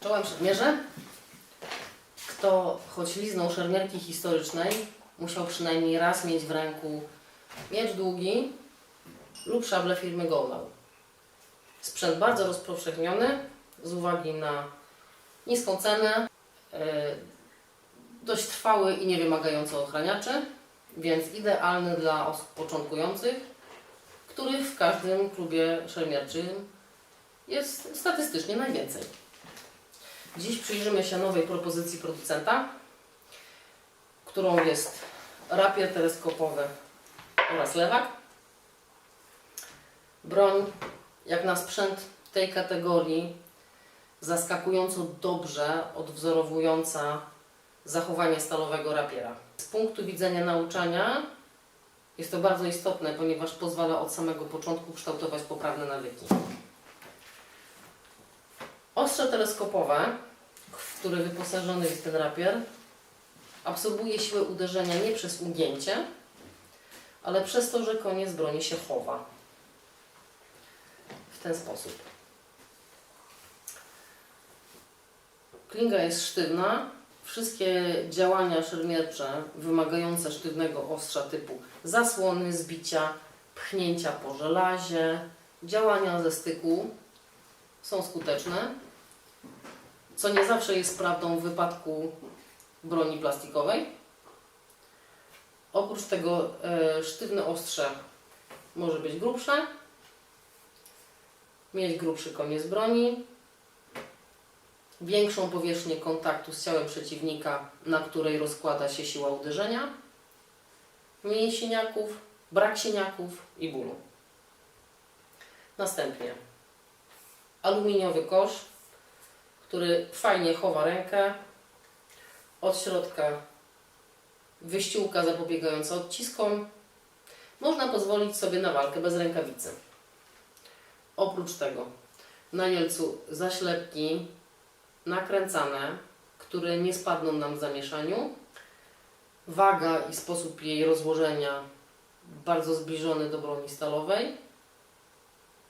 Czołem szermierze. Kto choć liznął szermierki historycznej, musiał przynajmniej raz mieć w ręku miecz długi lub szablę firmy Golnau. Sprzęt bardzo rozpowszechniony z uwagi na niską cenę, e, dość trwały i niewymagający ochraniaczy, więc idealny dla osób początkujących, których w każdym klubie szermierczym jest statystycznie najwięcej. Dziś przyjrzymy się nowej propozycji producenta, którą jest rapier teleskopowy oraz lewak. Broń, jak na sprzęt tej kategorii, zaskakująco dobrze odwzorowująca zachowanie stalowego rapiera. Z punktu widzenia nauczania jest to bardzo istotne, ponieważ pozwala od samego początku kształtować poprawne nawyki. Ostrze teleskopowe, w które wyposażony jest ten rapier, absorbuje siłę uderzenia nie przez ugięcie, ale przez to, że koniec broni się chowa. W ten sposób. Klinga jest sztywna. Wszystkie działania szermiercze wymagające sztywnego ostrza typu zasłony, zbicia, pchnięcia po żelazie, działania ze styku są skuteczne, co nie zawsze jest prawdą w wypadku broni plastikowej. Oprócz tego e, sztywne ostrze może być grubsze, mieć grubszy koniec broni, większą powierzchnię kontaktu z ciałem przeciwnika, na której rozkłada się siła uderzenia, mniej siniaków, brak siniaków i bólu. Następnie. Aluminiowy kosz, który fajnie chowa rękę. Od środka wyściółka zapobiegająca odciskom. Można pozwolić sobie na walkę bez rękawicy. Oprócz tego na jelcu zaślepki nakręcane, które nie spadną nam w zamieszaniu. Waga i sposób jej rozłożenia bardzo zbliżony do broni stalowej.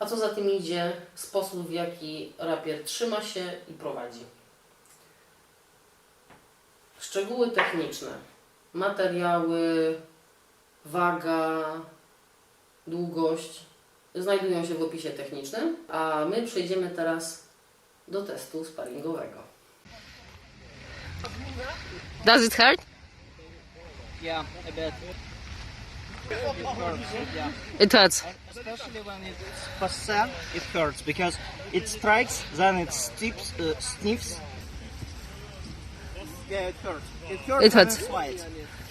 A co za tym idzie, sposób w jaki rapier trzyma się i prowadzi. Szczegóły techniczne, materiały, waga, długość znajdują się w opisie technicznym, a my przejdziemy teraz do testu sparingowego. Does it hurt? Yeah, a bit. It hurts. Especially when it's passe, it hurts because it strikes, then it snips, uh, sniffs. Yeah, it hurts. It hurts It when hurts. it slides.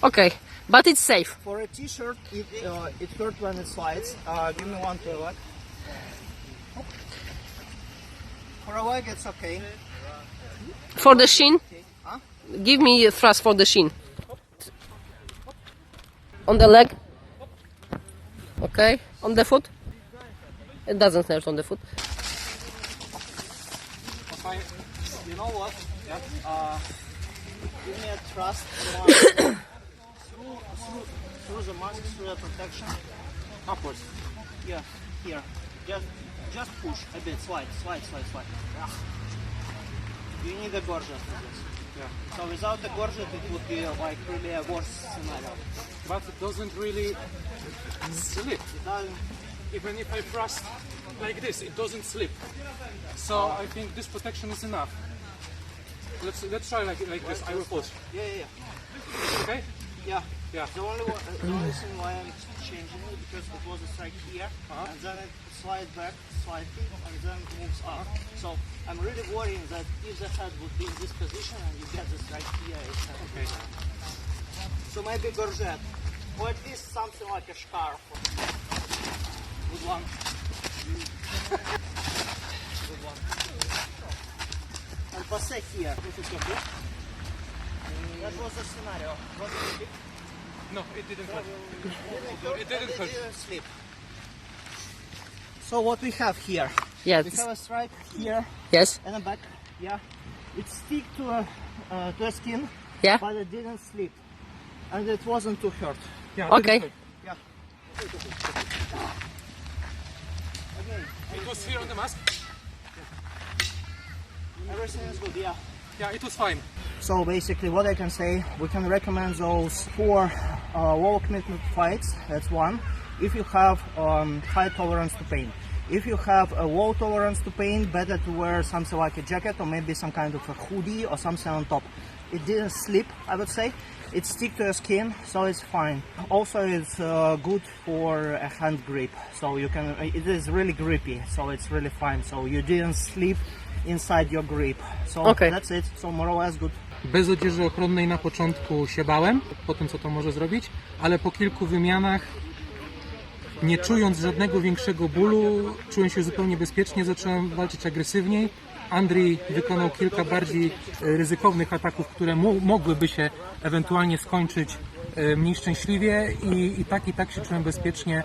Okay, but it's safe. For a t-shirt, it, uh, it hurts when it slides. Uh, give me one to a leg. For a leg, it's okay. For the shin, Huh? give me a thrust for the shin. On the leg. Okay, on the foot. It doesn't hurt on the foot. Okay. You know what? Yeah. Uh, give me a thrust uh, through, through, through the mask, through the protection. Upwards. Yeah, here. Just, just push a bit. Slide, slide, slide, slide. Yeah. You need a gorget for this. Yeah. So without the gorget, it would be like really a worse scenario. but it doesn't really slip. Even if I thrust like this, it doesn't slip. So I think this protection is enough. Let's let's try like like this. I will push. Yeah, yeah, yeah. Okay? Yeah. Yeah. The only one, the only reason why I'm changing it because it was a strike here, and then it slides back slightly, and then it moves up. So I'm really worrying that if the head would be in this position and you get this strike here, it's uh, Okay. so maybe gorget, or at least something like a scarf. Good one. Good one. And passe here. That was the scenario. Was it No, it didn't hurt. It It didn't hurt. sleep. So what we have here? Yes. We have a stripe here Yes. and a back. Yeah. It stick to a uh, to a skin, Yeah. but it didn't slip, and it wasn't too hurt. Yeah, Okay. didn't hurt. Yeah. It was here on the mask. Everything is good, yeah. Yeah, it was fine. So basically, what I can say, we can recommend those four uh, wall commitment fights. That's one. If you have um, high tolerance to pain. If you have a low tolerance to pain, better to wear something like a jacket or maybe some kind of a hoodie or something on top. It didn't slip, I would say. It stick to your skin, so it's fine. Also, it's uh, good for a hand grip, so you can. It is really grippy, so it's really fine. So you didn't slip inside your grip. So Okay. that's it. So more or less good. Bez odzieży ochronnej na początku się bałem, po tym co to może zrobić, ale po kilku wymianach, nie czując żadnego większego bólu, czułem się zupełnie bezpiecznie, zacząłem walczyć agresywniej. Andrzej wykonał kilka bardziej e, ryzykownych ataków, które mo- mogłyby się ewentualnie skończyć e, mniej szczęśliwie i, i tak i tak się czułem bezpiecznie,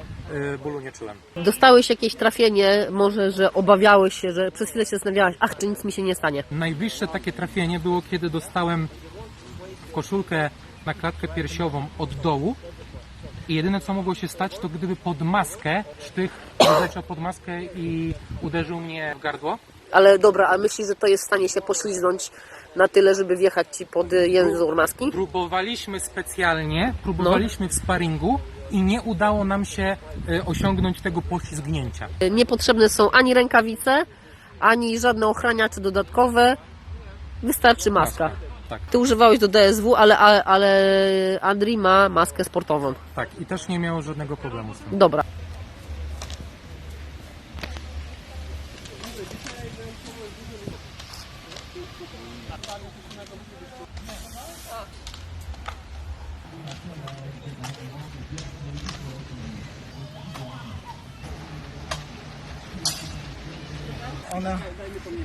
bólu nie czułem. Dostałeś jakieś trafienie, może, że obawiałeś się, że przez chwilę się zastanawiałeś, ach, czy nic mi się nie stanie. Najbliższe takie trafienie było, kiedy dostałem koszulkę na klatkę piersiową od dołu i jedyne co mogło się stać, to gdyby pod maskę sztych wleciał pod maskę i uderzył mnie w gardło. Ale dobra, a myślisz, że to jest w stanie się pośliznąć na tyle, żeby wjechać ci pod y, język maski? Próbowaliśmy specjalnie, próbowaliśmy w sparingu i nie udało nam się e, osiągnąć tego poślizgnięcia. Niepotrzebne są ani rękawice, ani żadne ochraniacze dodatkowe. Wystarczy maska. Tak, Ty używałeś do DSW, ale, ale, ale Andri ma maskę sportową. tak i też nie miało żadnego problemu z tym. Dobra. On a,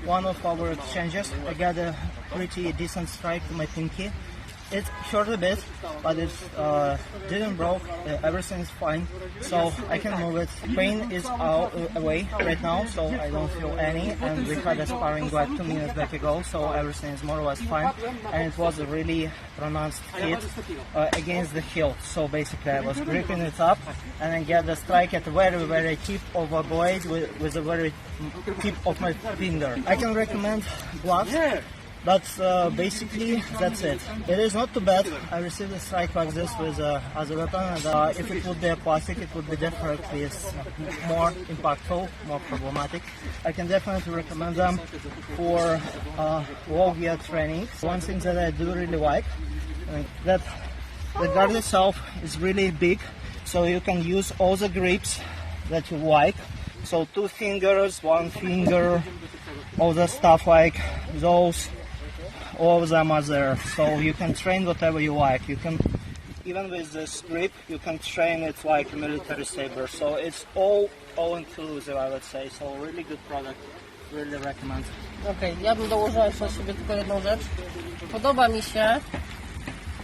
one of our exchanges, I got a pretty decent strike to my pinky. It hurt a bit, but it uh, didn't broke. Uh, everything is fine, so I can move it. Pain is out uh, away right now, so I don't feel any. And we had a sparring like two minutes back ago, so everything is more or less fine. And it was a really pronounced hit uh, against the heel. So basically, I was gripping it up, and I get the strike at the very, very tip of a blade with, with the very tip of my finger. I can recommend gloves. But uh, basically, that's it. It is not too bad. I received a strike like this with uh, as a weapon, and uh, if it would be a plastic, it would be definitely more impactful, more problematic. I can definitely recommend them for uh, low gear training. One thing that I do really like uh, that the guard itself is really big, so you can use all the grips that you like. So two fingers, one finger, all the stuff like those all of them are there. So you can train whatever you like. You can even with this grip you can train it like a military saber. So it's all all inclusive i would say. So really good product. Really recommend. Okej, ja bym dołożyła jeszcze od siebie tylko jedną rzecz. Podoba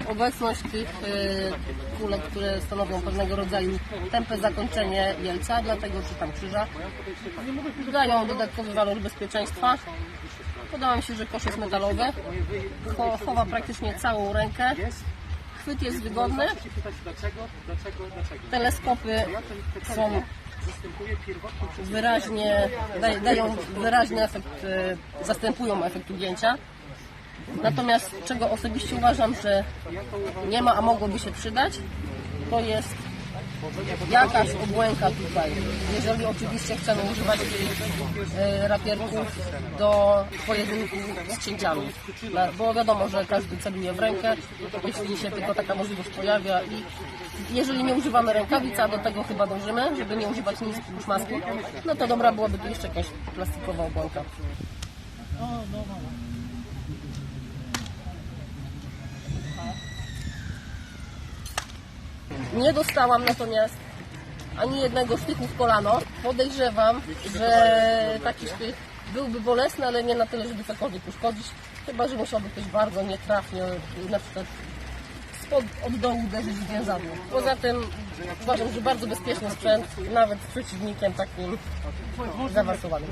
obecność tych y, kulek, które stanowią pewnego rodzaju tępe zakończenie jelca, dlatego czy tam krzyża. Dają dodatkowy walor bezpieczeństwa. Podoba mi się, że kosz jest metalowy. Cho- Chowa praktycznie całą rękę. Chwyt jest wygodny. Teleskopy są wyraźnie, daj- dają wyraźny efekt, e, zastępują efekt ugięcia. Natomiast czego osobiście uważam, że nie ma, a mogłoby się przydać, to jest jakaś obłęka tutaj. Jeżeli oczywiście chcemy używać e, rapierków do pojedynku z księciami. Bo wiadomo, że każdy celuje w rękę, jeśli się tylko taka możliwość pojawia i jeżeli nie używamy rękawic, a do tego chyba dążymy, żeby nie używać nic niż maski, no to dobra byłaby tu jeszcze jakaś plastikowa obłęka. Nie dostałam natomiast ani jednego sztychu w kolano. Podejrzewam, że taki sztych byłby bolesny, ale nie na tyle, żeby cokolwiek uszkodzić. Chyba, że musiałby ktoś bardzo nietrafnie, na przykład spod, od dołu uderzyć w więzadło. Poza tym uważam, że bardzo bezpieczny sprzęt, nawet z przeciwnikiem takim zaawansowanym.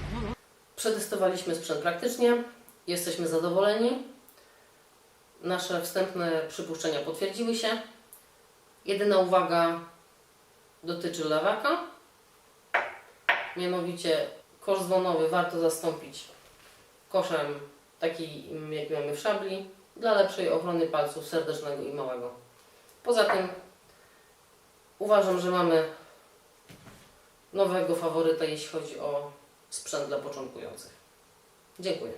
Przetestowaliśmy sprzęt praktycznie, jesteśmy zadowoleni. Nasze wstępne przypuszczenia potwierdziły się. Jedyna uwaga dotyczy lewaka. Mianowicie kosz dzwonowy warto zastąpić koszem taki mm, jaki mamy w szabli, dla lepszej ochrony palców serdecznego i małego. Poza tym uważam, że mamy nowego faworyta, jeśli chodzi o sprzęt dla początkujących. Dziękuję.